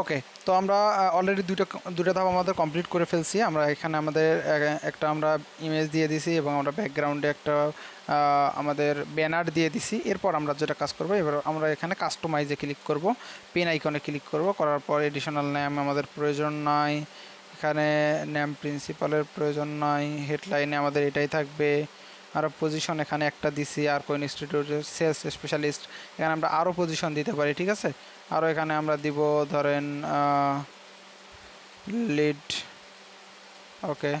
ওকে তো আমরা অলরেডি দুটো দুটো ধাপ আমাদের কমপ্লিট করে ফেলছি। আমরা এখানে আমাদের একটা আমরা ইমেজ দিয়ে দিছি এবং আমরা ব্যাকগ্রাউন্ডে একটা আমাদের ব্যানার দিয়ে দিছি। এরপর আমরা যেটা কাজ করব, এবার আমরা এখানে কাস্টমাইজে ক্লিক করব। পেন আইকনে ক্লিক করব। করার পর এডিশনাল নেম আমাদের প্রয়োজন নাই। এখানে নেম প্রিন্সিপালের প্রয়োজন নাই। হেডলাইনে আমাদের এটাই থাকবে। আরও পজিশন এখানে একটা দিছি, আর কোন ইনস্টিটিউটের সেলস স্পেশালিস্ট এখানে আমরা আরও পজিশন দিতে পারি, ঠিক আছে? আরও এখানে আমরা দিব, ধরেন lead okay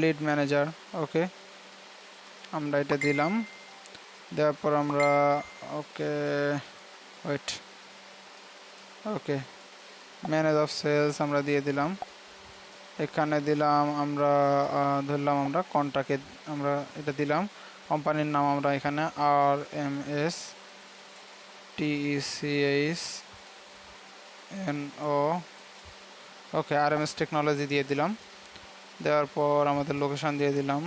lead manager okay আমরা এটা দিলাম। দেওয়ার পর আমরা, okay wait okay manage of sales আমরা দিয়ে দিলাম। এখানে দিলাম আমরা ধরলাম আমরা কন্টাকে আমরা এটা দিলাম। কোম্পানির নাম আমরা এখানে R M S T E C H N O okay R M S technology দিয়ে দিলাম। দেওয়ার পর আমাদের লোকেশন দিয়ে দিলাম।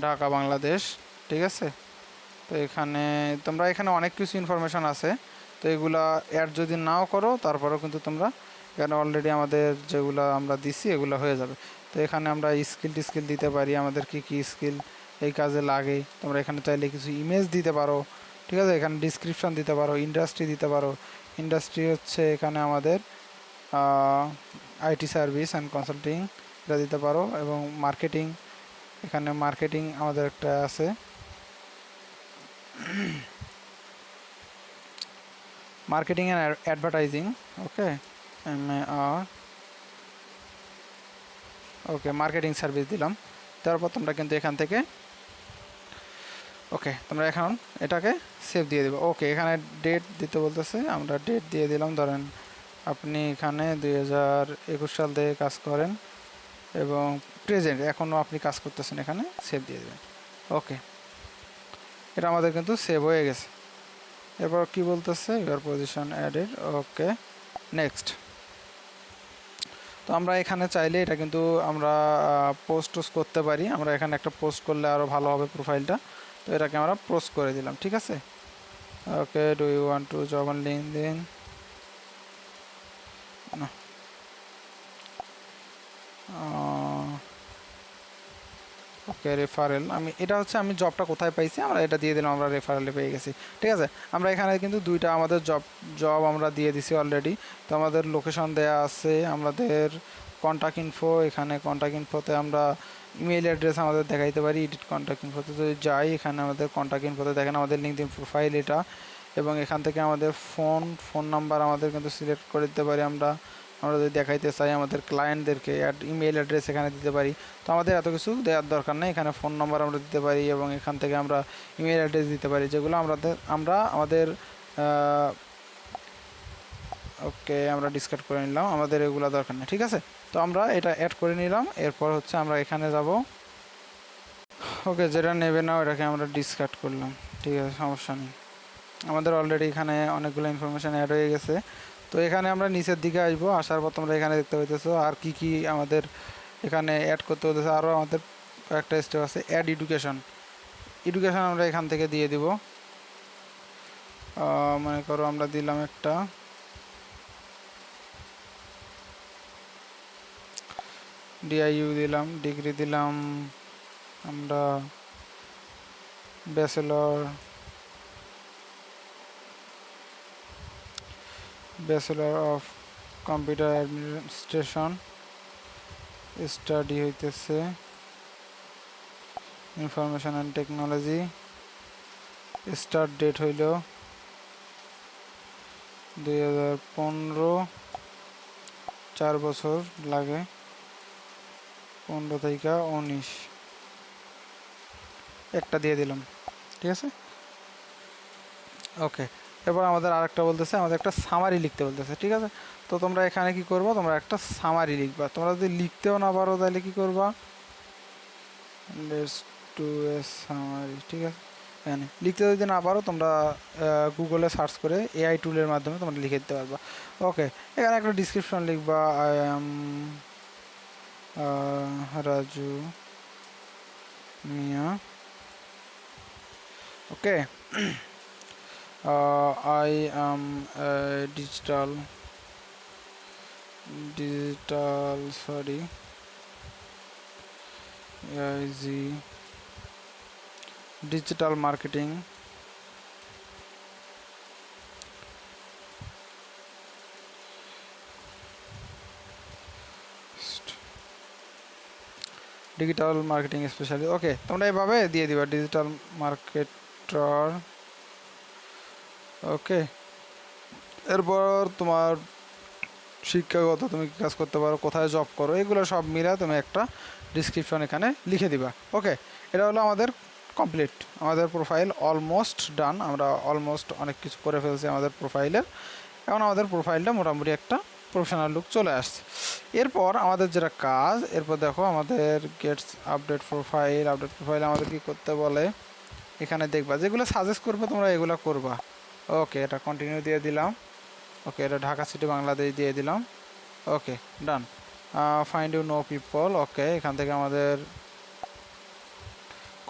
ঢাকা, বাংলাদেশ, ঠিক আছে? তো এখানে তোমরা এখানে অনেক কিছু ইনফরমেশন আছে। তো এগুলা অ্যাড যদি নাও করো, তারপরেও কিন্তু তোমরা এখানে অলরেডি আমাদের যেগুলো আমরা দিছি, এগুলো হয়ে যাবে। তো এখানে আমরা স্কিল টিস্কিল দিতে পারি, আমাদের কি কি স্কিল এই কাজে লাগে। তোমরা এখানে চাইলে কিছু ইমেজ দিতে পারো, ঠিক আছে? এখানে ডিসক্রিপশন দিতে পারো ইন্ডাস্ট্রি দিতে পারো। ইন্ডাস্ট্রি হচ্ছে এখানে আমাদের আইটি সার্ভিস অ্যান্ড কনসাল্টিং এটা দিতে পারো এবং মার্কেটিং এখানে মার্কেটিং আমাদের একটা আছে। Marketing and advertising okay M okay marketing service দিলাম। তারপর তোমরা কিন্তু এখান থেকে ওকে তোমরা এখন এটাকে সেভ দিয়ে দেবো। ওকে এখানে ডেট দিতে বলতেছে, আমরা ডেট দিয়ে দিলাম। ধরেন আপনি এখানে দুই হাজার একুশ সাল থেকে কাজ করেন এবং প্রেজেন্ট এখনও আপনি কাজ করতেছেন এখানে সেভ দিয়ে দেবেন। ওকে এটা আমাদের কিন্তু সেভ হয়ে গেছে। এরপর কি বলতেছে? Your position added okay next তো আমরা এখানে চাইলে এটা কিন্তু আমরা পোস্ট করতে পারি। আমরা এখানে একটা পোস্ট করলে আরও ভালো হবে প্রোফাইলটা তো এটাকে আমরা পোস্ট করে দিলাম, ঠিক আছে? Okay do you want to job link দিন ওকে রেফারেল আমি, এটা হচ্ছে আমি জবটা কোথায় পাইছি, আমরা এটা দিয়ে দিলাম, আমরা রেফারেলে পেয়ে গেছি। ঠিক আছে? আমরা এখানে কিন্তু দুইটা আমাদের জব জব আমরা দিয়ে দিছি অলরেডি তো আমাদের লোকেশন দেয়া আছে, আমাদের কন্ট্যাক্ট ইনফো এখানে কন্ট্যাক্ট ইনফোতে আমরা ইমেল অ্যাড্রেস আমাদের দেখাইতে পারি এডিট কন্ট্যাক্ট ইনফোতে যদি যাই, এখানে আমাদের কন্ট্যাক্ট ইনফোতে দেখেন আমাদের লিঙ্কডিন প্রোফাইল এটা। এবং এখান থেকে আমাদের ফোন ফোন নাম্বার আমাদের কিন্তু সিলেক্ট করে দিতে পারি আমরা। আমরা যদি দেখাইতে চাই আমাদের ক্লায়েন্টদেরকে ইমেল অ্যাড্রেস এখানে দিতে পারি। তো আমাদের এত কিছু দেওয়ার দরকার নেই। এখানে ফোন নম্বর আমরা দিতে পারি এবং এখান থেকে আমরা ইমেল অ্যাড্রেস দিতে পারি, যেগুলো আমাদের, আমরা আমাদের ওকে আমরা ডিসকাট করে নিলাম। আমাদের এগুলো দরকার নেই, ঠিক আছে? তো আমরা এটা অ্যাড করে নিলাম। এরপর হচ্ছে আমরা এখানে যাব। ওকে, যেটা নেবে না ওটাকে আমরা ডিসকাট করলাম। ঠিক আছে, সমস্যা নেই। আমাদের অলরেডি এখানে অনেকগুলো ইনফরমেশান অ্যাড হয়ে গেছে। তো এখানে আমরা নিচের দিকে আসব, আসার পর তোমরা এখানে দেখতে পাইতেছো আর কি কি আমাদের এখানে অ্যাড করতে হতেছে আরও আমাদের কয়েকটা স্টেপ আছে অ্যাড এডুকেশন এডুকেশন আমরা এখান থেকে দিয়ে দিব। মনে করো আমরা দিলাম একটা। ডিআইইউ দিলাম ডিগ্রি দিলাম, আমরা bachelor bachelor of computer administration study হইতেছে information and technology start date হইল দুই হাজার পনেরো। চার বছর লাগে পনেরো থেকে উনিশ। একটা দিয়ে দিলাম, ঠিক আছে? ওকে এরপর আমাদের আরেকটা বলতেছে, আমাদের একটা সামারি লিখতে বলতেছে, ঠিক আছে? তো তোমরা এখানে কি করব? তোমরা একটা সামারি লিখবা। তোমরা যদি লিখতেও না পারো, তাহলে কি করবা? টু এ সামারি ঠিক আছে? এখানে। লিখতে যদি না পারো, তোমরা গুগলে সার্চ করে এআই টুলের মাধ্যমে তোমরা লিখে দিতে পারবা। ওকে এখানে একটা ডিসক্রিপশন লিখবা। I am Raju Miya. Okay Am a digital digital sorry G digital marketing digital marketing specially okay তোমরা এভাবে দিয়ে দিবা ডিজিটাল মার্কেটর ওকে এরপর তোমার শিক্ষাগত তুমি কি কাজ করতে পারো, কোথায় জব করো, এগুলো সব মিলে তুমি একটা ডিসক্রিপশন এখানে লিখে দিবা। ওকে এটা হলো আমাদের কমপ্লিট আমাদের প্রোফাইল অলমোস্ট ডান আমরা অলমোস্ট অনেক কিছু করে ফেলছি আমাদের প্রোফাইলের এখন আমাদের প্রোফাইলটা মোটামুটি একটা প্রফেশনাল লুক চলে আসছে। এরপর আমাদের যেটা কাজ, এরপর দেখো আমাদের gets update profile update profile আমাদের কি করতে বলে? এখানে দেখবা, যেগুলো সাজেস্ট করবে তোমরা এগুলো করবা। ওকে এটা কন্টিনিউ দিয়ে দিলাম। ওকে এটা ঢাকা সিটি বাংলাদেশ দিয়ে দিলাম। Okay done find you know people okay এখান থেকে আমাদের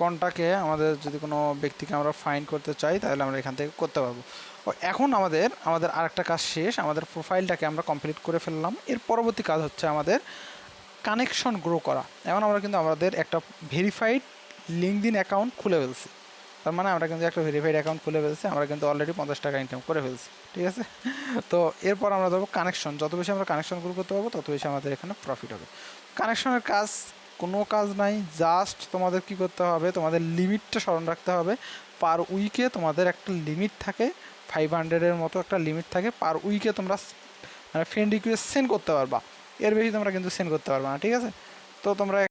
কোনটাকে আমাদের যদি কোনো ব্যক্তিকে আমরা ফাইন্ড করতে চাই, তাহলে আমরা এখান থেকে করতে পারব। ও এখন আমাদের আমাদের আরেকটা কাজ শেষ, আমাদের প্রোফাইলটাকে আমরা কমপ্লিট করে ফেললাম। এর পরবর্তী কাজ হচ্ছে আমাদের কানেকশন গ্রো করা। এখন আমরা কিন্তু আমাদের একটা ভেরিফাইড লিঙ্কডিন অ্যাকাউন্ট খুলে ফেলছি। তার মানে আমরা কিন্তু একটা ভেরিফাইড অ্যাকাউন্ট খুলে ফেলছি, আমরা কিন্তু অলরেডি পঞ্চাশ টাকা ইনকাম করে ফেলছি, ঠিক আছে? তো এরপর আমরা ধরবো কানেকশন যত বেশি আমরা কানেকশন গ্রো করতে পারব, তত বেশি আমাদের এখানে প্রফিট হবে। কানেকশনের কাজ, কোনো কাজ নাই জাস্ট তোমাদের কি করতে হবে, তোমাদের লিমিটটা স্মরণ রাখতে হবে। পার উইকে তোমাদের একটা লিমিট থাকে ফাইভ হান্ড্রেডের মতো একটা লিমিট থাকে পার উইকে তোমরা মানে ফ্রেন্ড রিকোয়েস্ট সেন্ড করতে পারবা। এর বেশি তোমরা কিন্তু সেন্ড করতে পারবা না, ঠিক আছে? তো তোমরা